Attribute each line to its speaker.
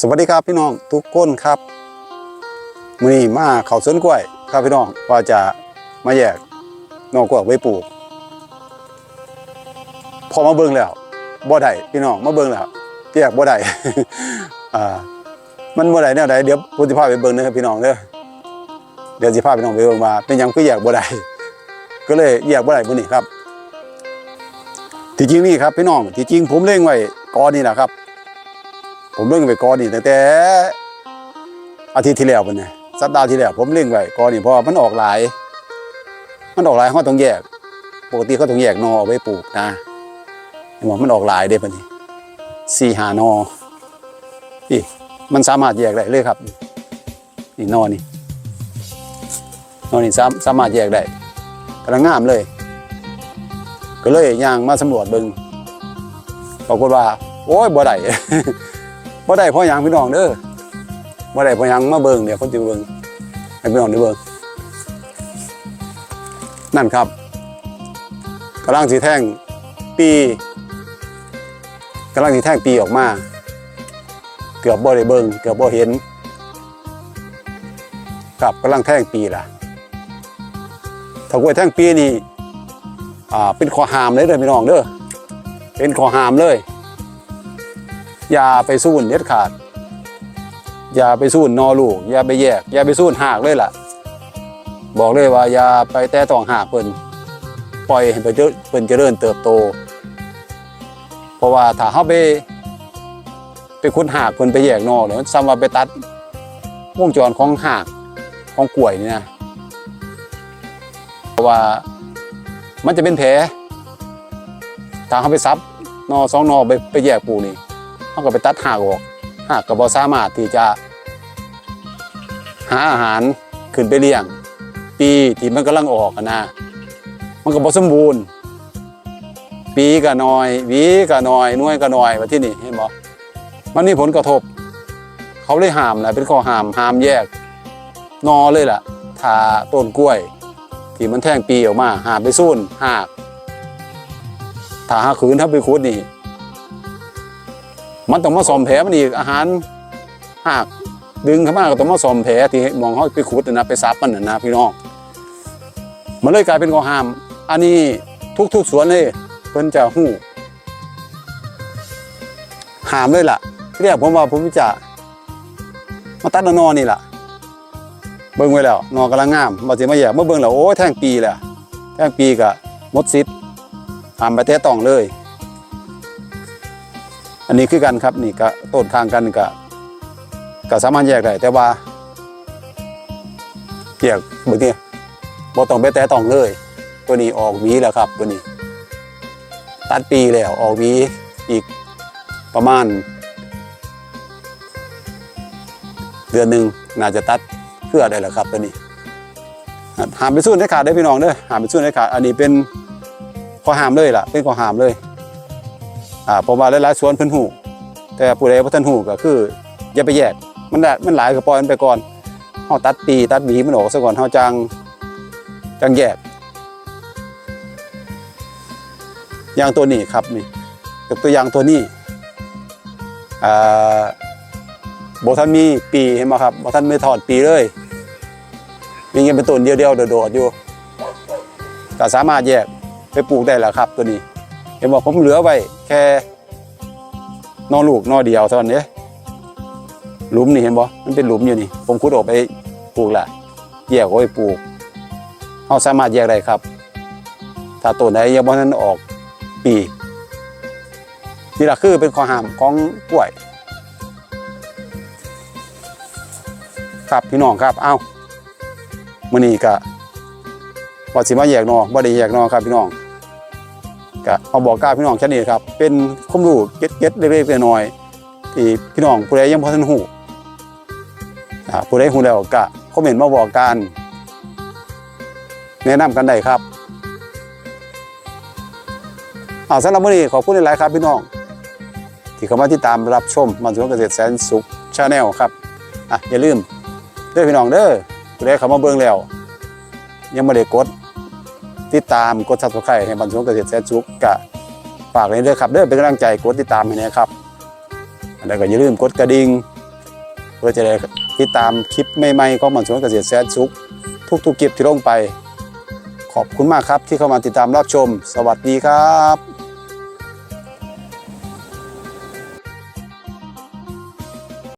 Speaker 1: สวัสดีครับพี่น้องทุกคนครับมือนี้มาเขาสวนกล้วยครับพี่น้องว่าจะมาแยกนอกกล้วยไว้ปลูก พอมาเบิ่งแล้วบ่ได้พี่น้องมาเบิ่งแล้วแยกบ่ได้มันบ่ได้แนวใดเดี๋ยวผมสิพาไปเบิ่งเด้อพี่น้องเด้อเดี๋ยวสิพาพี่น้องไปเบิ่งว่าเป็นยังคือแยกบ่ได้ก็เลยแยกบ่ได้มื้อนี้ครับ ที่จริงนี่ครับพี่น้องที่จริงผมเล่งไว้กอนนี่แหละครับ ผมเล่งไว้กอนี่ตั้งแต่อาทิตย์ที่แล้วพุ่นน่ะสัปดาห์ที่แล้วผมเล่งไว้กอนี่เพราะว่ามันออกหลาย มันออกหลายเขาต้องแยก ปกติเขาต้องแยกนอเอาไว้ปลูกนะห็นบอกมันออกหลายเด้ปะนี่สี่หานอนี่มันสามารถแยกได้เลยครับ นี่นอนี่นอนี่สามสามารถแยกได้กำลังงามเลย ก็เลยย่างมาสำรวจเบิงปรากฏว่า โอ้ยบ่ได้ บ่ได้พราะหยังพี่น้องเด้อบ่ได้พราะหยังมาเบิงเดี๋ยวคนจะเบิงให้พี่น้องได้เบิงนั่นครับกำลังสีแท่งปีกำลังสีแท่งปีออกมา เกือบบ่ได้เบิงเกือบบ่เห็นครับกำลังแท่งปีล่ะถ้ากล้วยแท่งปีนี่อ่าเป็นข้อห้ามเลยเด้อพี่น้องเด้อเป็นข้อห้ามเลย อย่าไปสู้นเด็ดขาด อย่าไปสู้นนอลูก อย่าไปแยก อย่าไปสู้นหากเลยล่ะ บอกเลยว่าอย่าไปแตะต้องหากเพิ่นปล่อยให้เพิ่นเจริญเพิ่นเจริญเติบโต เพราะว่าถ้าเฮาไปไปขุดหากเพิ่นไปแยกนอเนี่ยมันซ้ำว่าไปตัดวงจรของหากของกล้วยนี่นะเพราะว่ามันจะเป็นแผลถ้าเขาไปซับนอสองนอไปไปแยกปูนี่ เขาก็ไปตัดหากออกหากก็บ่สามารถที่จะ หาอาหารขึ้นไปเลี้ยง ปีที่มันกำลังออกอะนะมันก็บ่สมบูรณ์ ปีก็น้อยหวีก็น้อยหน่วยก็น้อยว่าที่นี่เห็นบ่มันมีผลกระทบ เขาเลยห้ามนะเป็นข้อห้ามห้ามแยก นอเลยล่ะถ้าต้นกล้วย ที่มันแท่งปีออกมาหาไปสู้นหากถ้าหาขืนถ้าไปคุดนี่ มันต้องมาซ่อมแผลมันอีกอาหารหากดึงเข้ามาก็ต้องมาซ่อมแผลที่มองเขาไปขุดนะไปซับมันนะพี่น้องมันเลยกลายเป็นข้อห้าม อันนี้ทุกๆสวนเลยเพิ่นจะหู้ห้ามเลยล่ะที่แรกผมว่าผมจะมาตัดนอนนี่ล่ะ เบิ่งไว้แล้วนอนกำลังงามบ่สิมาแยกมาเบิ่งแล้วโอ้ยแท่งปีแหละแท่งปีก็หมดสิทธิ์ตามไปแตะต้องเลย อันนี้คือกันครับนี่ก็ต้นข้างกันก็ก็สามารถแยกได้แต่ว่าแยกเบิ่งนี่บ่ต้องไปแตะต้องเลย ตัวนี้ออกวีแล้วครับ ตัวนี้ ตัดปีแล้วออกวีอีกประมาณ เดือนหนึ่งน่าจะตัดเพื่อได้แหละครับ ตัวนี้หามไปสู้ได้ขาดได้พี่น้องเด้อหามไปสู้ได้ขาดอันนี้เป็นข้อหามเลยล่ะ เป็นข้อหามเลย อ่าเพราะว่าหลายๆสวนเพิ่นหูแต่ผู้ใดบ่ทันหูก็คืออย่าไปแยกมันได้มันหลายก็ปล่อยมันไปก่อนเฮาตัดปีตัดหวีมันออกซะก่อนเฮาจังจังแยกอย่างตัวนี้ครับนี่ยกตัวอย่างตัวนี้อ่าบท่านมีปีเห็นไหมครับบท่านไม่ถอดปีเลยมีเงินเป็นต้นเดียวๆโดดๆอยู่ก็สามารถแยกไปปลูกได้แล้วครับตัวนี้ เห็นบอกผมเหลือไว้แค่นอลูกนอเดียวเท่านั้นเนี้หลุมนี่เห็นบ่มันเป็นหลุมอยู่นี่ ผมขุดออกไปปลูกละแยกเอาไปปลูกเราสามารถแยกได้ครับ ถ้าต้นไหนยังบ่ทันออกปีนี่แหละคือเป็นข้อห้ามของกล้วย ครับพี่น้องครับ เอ้ามื้อนี้ก็ว่สิมาแยกนอบ่ได้แยกนอครับพี่น้อง ก็เอาบอกกล่าวพี่น้องแค่นี้ครับ เป็นความรู้เก็ดๆเล็กๆน้อยๆที่พี่น้องผู้ใดยังบ่ทันฮู้อ่าผู้ใดฮู้แล้วก็คอมเมนต์มาบอกกันแนะนำกันได้ครับเอาสำหรับมื้อนี้ขอบคุณหลายครับพี่น้อง ที่เข้ามาติดตามรับชมมันสวนเกษตรแสนสุขชาแนลครับอะอย่าลืมเด้อพี่น้องเด้อผู้ใดเข้ามาเบิ่งแล้ว ยังไม่ได้กด ติดตามกดซับสไครต์ให้บรรทุกเกษตรแสนสุกกะฝากเลยด้อครับเด้อเป็นกำลังใจกดติดตามให้นะครับแล้วก็อย่าลืมกดกระดิ่งเพื่อจะได้ติดตามคลิปใหม่ๆของมันสวนเกษตรแสนสุกทุกๆคลิปที่ลงไป ขอบคุณมากครับที่เข้ามาติดตามรับชม สวัสดีครับ